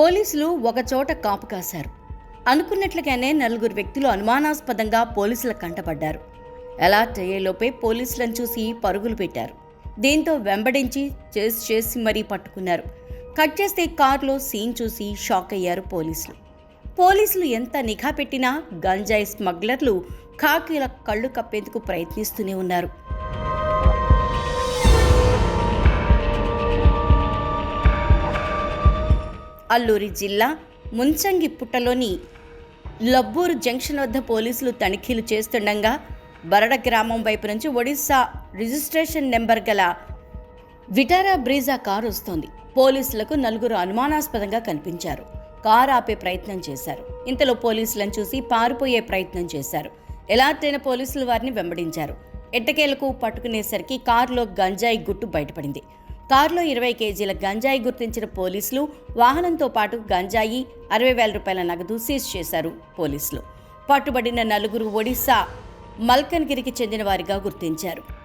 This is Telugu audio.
పోలీసులు ఒకచోట కాపు కాశారు. అనుకున్నట్లుగానే నలుగురు వ్యక్తులు అనుమానాస్పదంగా పోలీసుల కంటపడ్డారు. అలర్ట్ అయ్యేలోపే పోలీసులను చూసి పరుగులు పెట్టారు. దీంతో వెంబడించి చేసి చేసి మరీ పట్టుకున్నారు. కట్ చేస్తే కారులో సీన్ చూసి షాక్ అయ్యారు పోలీసులు. పోలీసులు ఎంత నిఘా పెట్టినా గంజాయి స్మగ్లర్లు ఖాకీల కళ్ళు కప్పేందుకు ప్రయత్నిస్తూనే ఉన్నారు. అల్లూరి జిల్లా ముంచంగి పుట్టలోని లబ్బూరు జంక్షన్ వద్ద పోలీసులు తనిఖీలు చేస్తుండగా బరడ గ్రామం వైపు నుంచి ఒడిశా రిజిస్ట్రేషన్ నెంబర్ గల విటారా బ్రీజా కారు వస్తోంది. పోలీసులకు నలుగురు అనుమానాస్పదంగా కనిపించారు. కారు ఆపే ప్రయత్నం చేశారు. ఇంతలో పోలీసులను చూసి పారిపోయే ప్రయత్నం చేశారు. ఎలాతైన పోలీసులు వారిని వెంబడించారు? ఎట్టకేలకు పట్టుకునేసరికి కారులో గంజాయి గుట్టు బయటపడింది. కారులో ఇరవై కేజీల గంజాయి గుర్తించిన పోలీసులు వాహనంతో పాటు గంజాయి అరవై వేల రూపాయల నగదు సీజ్ చేశారు పోలీసులు. పట్టుబడిన నలుగురు ఒడిశా మల్కన్గిరికి చెందిన వారిగా గుర్తించారు.